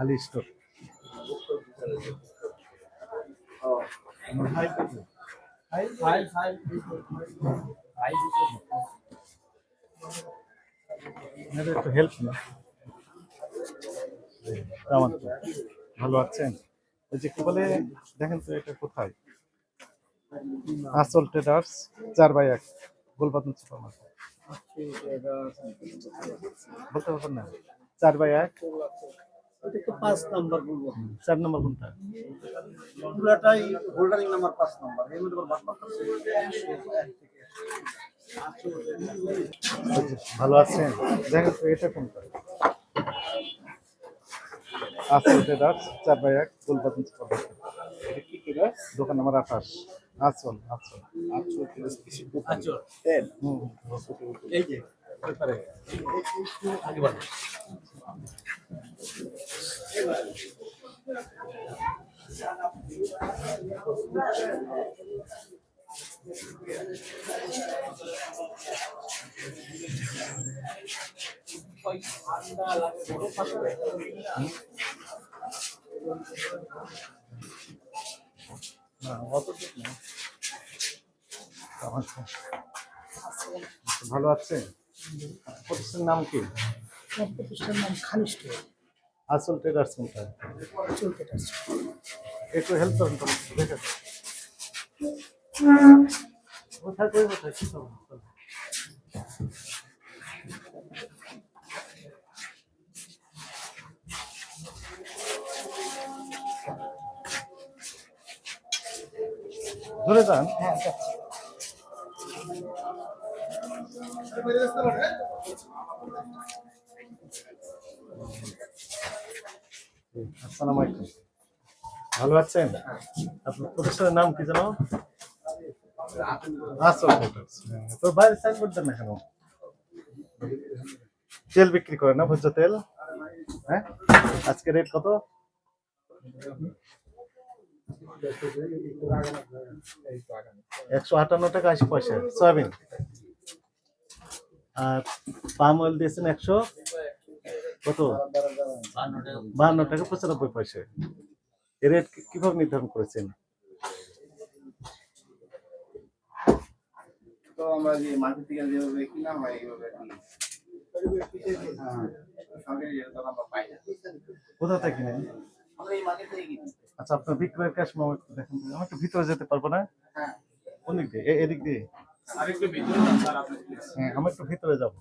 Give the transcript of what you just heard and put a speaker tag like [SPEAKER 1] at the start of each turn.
[SPEAKER 1] আলি store. একটু help না ভালো আছেন? ওই যে কি বলে, দেখেন তো এটা কোথায়? আসল ট্রেডার্স চার বাই এক গোলপাতন সুপার মার্কেট বলতে পারবেন না? চার বাই এক?
[SPEAKER 2] পাঁচ নাম্বার বলব
[SPEAKER 1] চার নম্বর কোনটা?
[SPEAKER 2] পুরাটাই হোল্ডারিং নাম্বার পাঁচ নাম্বার। এর মধ্যে
[SPEAKER 1] ভালো আছেন দেখেন তো এটা কোনটা? ট্রেডার্স চার বাই এক দোকান নাম্বার আঠাশ। আসল আসল
[SPEAKER 2] আচ্ছা
[SPEAKER 1] হুম।
[SPEAKER 2] এই যে আগে বলো।
[SPEAKER 1] না অত ঠিক না আচ্ছা। ভালো আছেন প্রতিষ্ঠানের নাম কি?
[SPEAKER 2] প্রতিষ্ঠানের নাম খানিষ্ঠ
[SPEAKER 1] আসল ট্রেডার্স কোনটা?
[SPEAKER 2] চলতে
[SPEAKER 1] একটু হেল্প করুন কোথায় কোথায় ধরে যান।
[SPEAKER 2] হ্যাঁ
[SPEAKER 1] আলাইকুম। ভালো আছেন? আপনার প্রতিষ্ঠানের নাম কি জানো আসল মোটরস তো বাইরে সাইনবোর্ড দেন না কেন? তেল বিক্রি করে না ভোজ্য তেল? হ্যাঁ? আজকে রেট কত? একশো আটান্ন টাকা আশি পয়সা সয়াবিন। আর পাম অয়েল দিয়েছেন একশো কত? বাহান্ন টাকা পঁচানব্বই পয়সা। এ রেট কীভাবে নির্ধারণ করেছেন?
[SPEAKER 3] তো আমরা যে মার্কেট থেকে যেভাবে কিনা হয় এইভাবে। হ্যাঁ, না।
[SPEAKER 1] কোথা থেকে কিনেন?
[SPEAKER 3] আমরা এই মার্কেট থেকে কিনি।
[SPEAKER 1] আচ্ছা আপনার বিক্রয়ের ক্যাশ মামা একটু দেখেন। আমি একটু ভিতরে যেতে পারব না?
[SPEAKER 3] হ্যাঁ।
[SPEAKER 1] কোন দিক দিয়ে? এদিক দিয়ে।
[SPEAKER 3] আরেকটু ভিতরে
[SPEAKER 1] হ্যাঁ আমি একটু ভিতরে যাব।